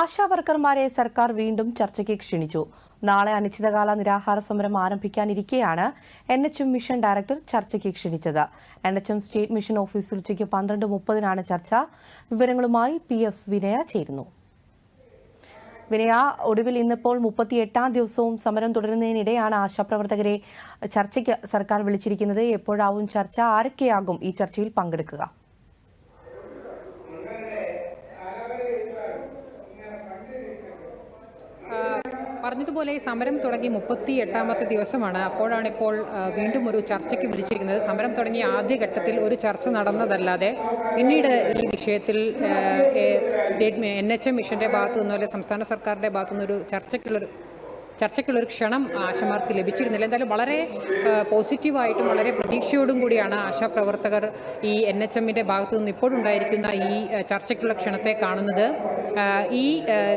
ആശാ വർക്കർമാരെ സർക്കാർ വീണ്ടും ചർച്ചയ്ക്ക് ക്ഷണിച്ചു. നാളെ അനിശ്ചിതകാല നിരാഹാര സമരം ആരംഭിക്കാനിരിക്കെയാണ് N H M mission director ചർച്ചയ്ക്ക് ക്ഷണിച്ചത്. N H M state mission ഓഫീസിൽ ഉച്ചയ്ക്ക് പന്ത്രണ്ട് മുപ്പതിനാണ് ചർച്ച. വിവരങ്ങളുമായി പി എസ് വിനയ ചേരുന്നു. വിനയ ഒടുവിൽ ഇന്നിപ്പോൾ മുപ്പത്തിയെട്ടാം ദിവസവും സമരം തുടരുന്നതിനിടെയാണ് ആശാപ്രവർത്തകരെ ചർച്ചയ്ക്ക് സർക്കാർ വിളിച്ചിരിക്കുന്നത്. എപ്പോഴാവും ചർച്ച? ആരൊക്കെയാകും ഈ ചർച്ചയിൽ പങ്കെടുക്കുക? പറഞ്ഞതുപോലെ ഈ സമരം തുടങ്ങി മുപ്പത്തി എട്ടാമത്തെ ദിവസമാണ്. അപ്പോഴാണ് ഇപ്പോൾ വീണ്ടും ഒരു ചർച്ചയ്ക്ക് വിളിച്ചിരിക്കുന്നത്. സമരം തുടങ്ങിയ ആദ്യഘട്ടത്തിൽ ഒരു ചർച്ച നടന്നതല്ലാതെ പിന്നീട് ഈ വിഷയത്തിൽ സ്റ്റേറ്റ് എൻ എച്ച് എം മിഷന്റെ ഭാഗത്തു നിന്നോ അല്ലെങ്കിൽ സംസ്ഥാന സർക്കാരിന്റെ ഭാഗത്തു നിന്നൊരു ചർച്ചയ്ക്കുള്ളൊരു ചർച്ചയ്ക്കുള്ളൊരു ക്ഷണം ആശമാർക്ക് ലഭിച്ചിരുന്നില്ല. എന്തായാലും വളരെ പോസിറ്റീവായിട്ടും വളരെ പ്രതീക്ഷയോടും കൂടിയാണ് ആശാപ്രവർത്തകർ ഈ എൻ എച്ച് എമ്മിന്റെ ഭാഗത്തു നിന്ന് ഇപ്പോഴുണ്ടായിരിക്കുന്ന ഈ ചർച്ചയ്ക്കുള്ള ക്ഷണത്തെ കാണുന്നത്. ഈ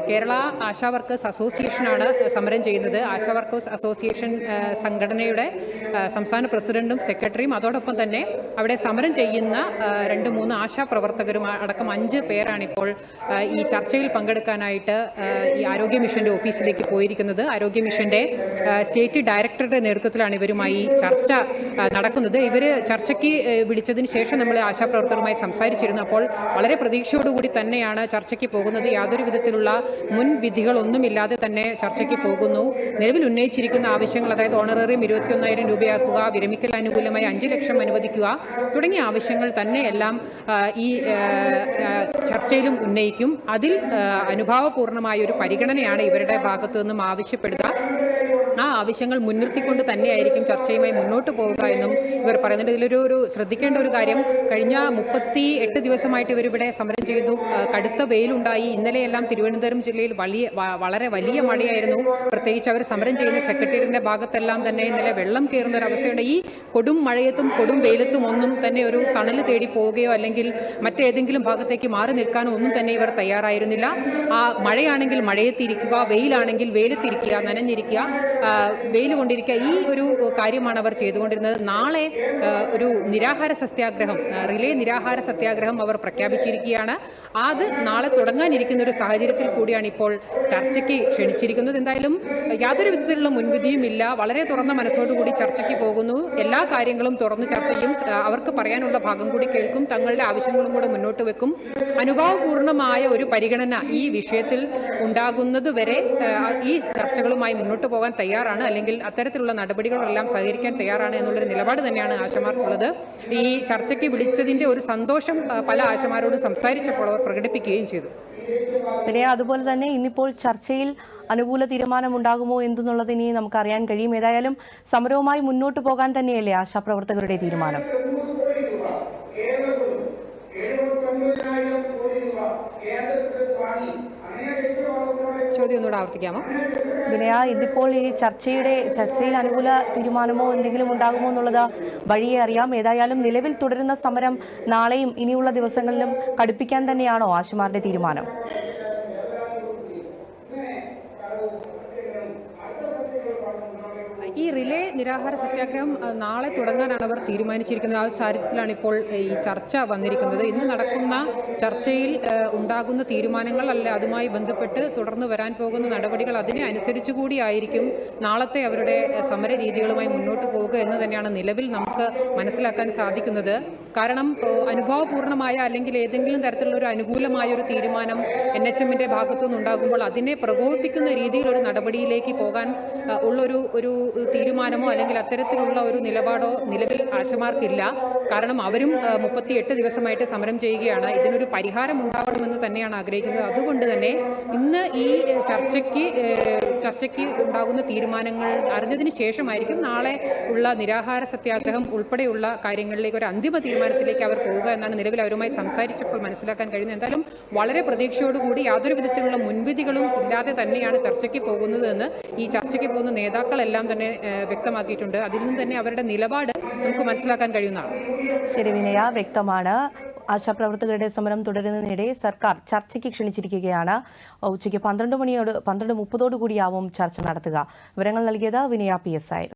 കേരള ആശാ വർക്കേഴ്സ് അസോസിയേഷനാണ് സമരം ചെയ്യുന്നത്. ആശാ വർക്കേഴ്സ് അസോസിയേഷൻ സംഘടനയുടെ സംസ്ഥാന പ്രസിഡന്റും സെക്രട്ടറിയും അതോടൊപ്പം തന്നെ അവിടെ സമരം ചെയ്യുന്ന രണ്ട് മൂന്ന് ആശാ പ്രവർത്തകരും അടക്കം അഞ്ച് പേരാണിപ്പോൾ ഈ ചർച്ചയിൽ പങ്കെടുക്കാനായിട്ട് ഈ ആരോഗ്യ മിഷന്റെ ഓഫീസിലേക്ക് പോയിരിക്കുന്നത്. ആരോഗ്യ മിഷന്റെ ആ, സ്റ്റേറ്റ് ഡയറക്ടറുടെ നേതൃത്വത്തിലാണ് ഇവരുമായി ചർച്ച നടക്കുന്നത്. ഇവർ ചർച്ചയ്ക്ക് വിളിച്ചതിന് ശേഷം നമ്മൾ ആശാപ്രവർത്തകരുമായി സംസാരിച്ചിരുന്നു. അപ്പോൾ വളരെ പ്രതീക്ഷയോടുകൂടി തന്നെയാണ് ചർച്ചയ്ക്ക് പോകുന്നത്. യാതൊരു വിധത്തിലുള്ള മുൻവിധികളൊന്നുമില്ലാതെ തന്നെ ചർച്ചയ്ക്ക് പോകുന്നു. നിലവിൽ ഉന്നയിച്ചിരിക്കുന്ന ആവശ്യങ്ങൾ അതായത് ഓണറേറിയം ഇരുപത്തിയൊന്നായിരം രൂപയാക്കുക വിരമിക്കൽ അനുകൂലമായി അഞ്ച് ലക്ഷം അനുവദിക്കുക തുടങ്ങിയ ആവശ്യങ്ങൾ തന്നെയെല്ലാം ഈ ചർച്ചയിലും ഉന്നയിക്കും. അതിൽ അനുഭാവപൂർണമായ ഒരു പരിഗണനയാണ് ഇവരുടെ ഭാഗത്തു നിന്നും ആവശ്യപ്പെടുക Bye. ആ ആവശ്യങ്ങൾ മുൻനിർത്തിക്കൊണ്ട് തന്നെയായിരിക്കും ചർച്ചയുമായി മുന്നോട്ട് പോവുക എന്നും ഇവർ പറയുന്നുണ്ട്. ഇതിലൊരു ഒരു ശ്രദ്ധിക്കേണ്ട ഒരു കാര്യം കഴിഞ്ഞ മുപ്പത്തി എട്ട് ദിവസമായിട്ട് ഇവരിവിടെ സമരം ചെയ്തു. കടുത്ത വെയിലുണ്ടായി. ഇന്നലെയെല്ലാം തിരുവനന്തപുരം ജില്ലയിൽ വലിയ വളരെ വലിയ മഴയായിരുന്നു. പ്രത്യേകിച്ച് അവർ സമരം ചെയ്യുന്ന സെക്രട്ടേറിയറ്റിന്റെ ഭാഗത്തെല്ലാം തന്നെ ഇന്നലെ വെള്ളം കയറുന്ന ഒരു അവസ്ഥയുണ്ട് ഈ കൊടും മഴയത്തും കൊടും വെയിലത്തും ഒന്നും തന്നെ ഒരു തണൽ തേടി പോവുകയോ അല്ലെങ്കിൽ മറ്റേതെങ്കിലും ഭാഗത്തേക്ക് മാറി നിൽക്കാനോ ഒന്നും തന്നെ ഇവർ തയ്യാറായിരുന്നില്ല. ആ മഴയാണെങ്കിൽ മഴയത്തിരിക്കുക വെയിലാണെങ്കിൽ വെയിലത്തിരിക്കുക നനഞ്ഞിരിക്കുക. വെയിൽ കൊണ്ടിരിക്കുക. ഈ ഒരു കാര്യമാണ് അവർ ചെയ്തുകൊണ്ടിരുന്നത്. നാളെ ഒരു നിരാഹാര സത്യാഗ്രഹം റിലേ നിരാഹാര സത്യാഗ്രഹം അവർ പ്രഖ്യാപിച്ചിരിക്കുകയാണ്. അത് നാളെ തുടങ്ങാനിരിക്കുന്ന ഒരു സാഹചര്യത്തിൽ കൂടിയാണ് ഇപ്പോൾ ചർച്ചയ്ക്ക് ക്ഷണിച്ചിരിക്കുന്നത്. എന്തായാലും യാതൊരു വിധത്തിലുള്ള മുൻവിധിയും ഇല്ല. വളരെ തുറന്ന മനസ്സോടുകൂടി ചർച്ചയ്ക്ക് പോകുന്നു. എല്ലാ കാര്യങ്ങളും തുറന്ന് ചർച്ച ചെയ്യും. അവർക്ക് പറയാനുള്ള ഭാഗം കൂടി കേൾക്കും. തങ്ങളുടെ ആവശ്യങ്ങളും കൂടെ മുന്നോട്ട് വെക്കും. അനുഭാവപൂർണമായ ഒരു പരിഗണന ഈ വിഷയത്തിൽ ഉണ്ടാകുന്നത് വരെ ഈ ചർച്ചകളുമായി മുന്നോട്ട് പോകാൻ തയ്യാറാണ്. അല്ലെങ്കിൽ അത്തരത്തിലുള്ള നടപടികളെല്ലാം സഹകരിക്കാൻ തയ്യാറാണ് എന്നുള്ളൊരു നിലപാട് തന്നെയാണ് ആശമാർക്കുള്ളത്. ഈ ചർച്ചയ്ക്ക് വിളിച്ചതിന്റെ ഒരു സന്തോഷം പല ആശമാരോടും സംസാരിച്ചപ്പോൾ അവർ പ്രകടിപ്പിക്കുകയും ചെയ്തു. പിന്നെ അതുപോലെ തന്നെ ഇന്നിപ്പോൾ ചർച്ചയിൽ അനുകൂല തീരുമാനമുണ്ടാകുമോ എന്തെന്നുള്ളത് ഇനി നമുക്ക് അറിയാൻ കഴിയും. ഏതായാലും സമരവുമായി മുന്നോട്ട് പോകാൻ തന്നെയല്ലേ ആശാപ്രവർത്തകരുടെ തീരുമാനം? ചോദ്യം ഒന്നുകൂടെ ആവർത്തിക്കാമോ? വിനയ ഇതിപ്പോൾ ഈ ചർച്ചയുടെ ചർച്ചയിൽ അനുകൂല തീരുമാനമോ എന്തെങ്കിലും ഉണ്ടാകുമോ എന്നുള്ളത് വഴിയെ അറിയാം. ഏതായാലും നിലവിൽ തുടരുന്ന സമരം നാളെയും ഇനിയുള്ള ദിവസങ്ങളിലും കടുപ്പിക്കാൻ തന്നെയാണോ ആശുമാരുടെ തീരുമാനം ഈ റിലേ നിരാഹാര സത്യാഗ്രഹം നാളെ തുടങ്ങാനാണ് അവർ തീരുമാനിച്ചിരിക്കുന്നത്. ആ സാഹചര്യത്തിലാണ് ഇപ്പോൾ ഈ ചർച്ച വന്നിരിക്കുന്നത്. ഇന്ന് നടക്കുന്ന ചർച്ചയിൽ ഉണ്ടാകുന്ന തീരുമാനങ്ങൾ അല്ല അതുമായി ബന്ധപ്പെട്ട് തുടർന്ന് വരാൻ പോകുന്ന നടപടികൾ അതിനെ അനുസരിച്ചു കൂടിയായിരിക്കും നാളത്തെ അവരുടെ സമര രീതികളുമായി മുന്നോട്ട് പോവുക എന്ന് തന്നെയാണ് നിലവിൽ നമുക്ക് മനസ്സിലാക്കാൻ സാധിക്കുന്നത്. കാരണം അനുഭവപൂർണമായ അല്ലെങ്കിൽ ഏതെങ്കിലും തരത്തിലുള്ള ഒരു അനുകൂലമായ ഒരു തീരുമാനം എൻ എച്ച് എമ്മിന്റെ ഭാഗത്തു നിന്നുണ്ടാകുമ്പോൾ അതിനെ പ്രകോപിപ്പിക്കുന്ന രീതിയിൽ ഒരു നടപടിയിലേക്ക് പോകാൻ ഉള്ളൊരു ഒരു തീരുമാനമോ അല്ലെങ്കിൽ അത്തരത്തിലുള്ള ഒരു നിലപാടോ നിലവിൽ ആശമാർക്കില്ല. കാരണം അവരും മുപ്പത്തിയെട്ട് ദിവസമായിട്ട് സമരം ചെയ്യുകയാണ്. ഇതിനൊരു പരിഹാരം ഉണ്ടാവണമെന്ന് തന്നെയാണ് ആഗ്രഹിക്കുന്നത്. അതുകൊണ്ട് തന്നെ ഇന്ന് ഈ ചർച്ചയ്ക്ക് ചർച്ചയ്ക്ക് ഉണ്ടാകുന്ന തീരുമാനങ്ങൾ അറിഞ്ഞതിന് ശേഷമായിരിക്കും നാളെ ഉള്ള നിരാഹാര സത്യാഗ്രഹം ഉൾപ്പെടെയുള്ള കാര്യങ്ങളിലേക്ക് ഒരു അന്തിമ തീരുമാനത്തിലേക്ക് അവർ പോവുക എന്നാണ് നിലവിൽ അവരുമായി സംസാരിച്ചപ്പോൾ മനസ്സിലാക്കാൻ കഴിയുന്നത്. എന്തായാലും വളരെ പ്രതീക്ഷയോടുകൂടി യാതൊരു വിധത്തിലുള്ള മുൻവിധികളും ഇല്ലാതെ തന്നെയാണ് ചർച്ചയ്ക്ക് പോകുന്നതെന്ന് ഈ ചർച്ചയ്ക്ക് പോകുന്ന നേതാക്കളെല്ലാം തന്നെ വ്യക്തമാക്കിയിട്ടുണ്ട്. അതിൽ നിന്ന് തന്നെ അവരുടെ നിലപാട് നമുക്ക് മനസ്സിലാക്കാൻ കഴിയുന്നതാണ്. ശരി വിനയ വ്യക്തമാണ്. ആശാപ്രവർത്തകരുടെ സമരം തുടരുന്നതിനിടെ സർക്കാർ ചർച്ചയ്ക്ക് ക്ഷണിച്ചിരിക്കുകയാണ്. ഉച്ചയ്ക്ക് പന്ത്രണ്ട് മണിയോട് പന്ത്രണ്ട് മുപ്പതോടുകൂടിയാവും ചർച്ച നടത്തുക. വിവരങ്ങൾ നൽകിയത് വിനയ പി എസ് ആയിരുന്നു.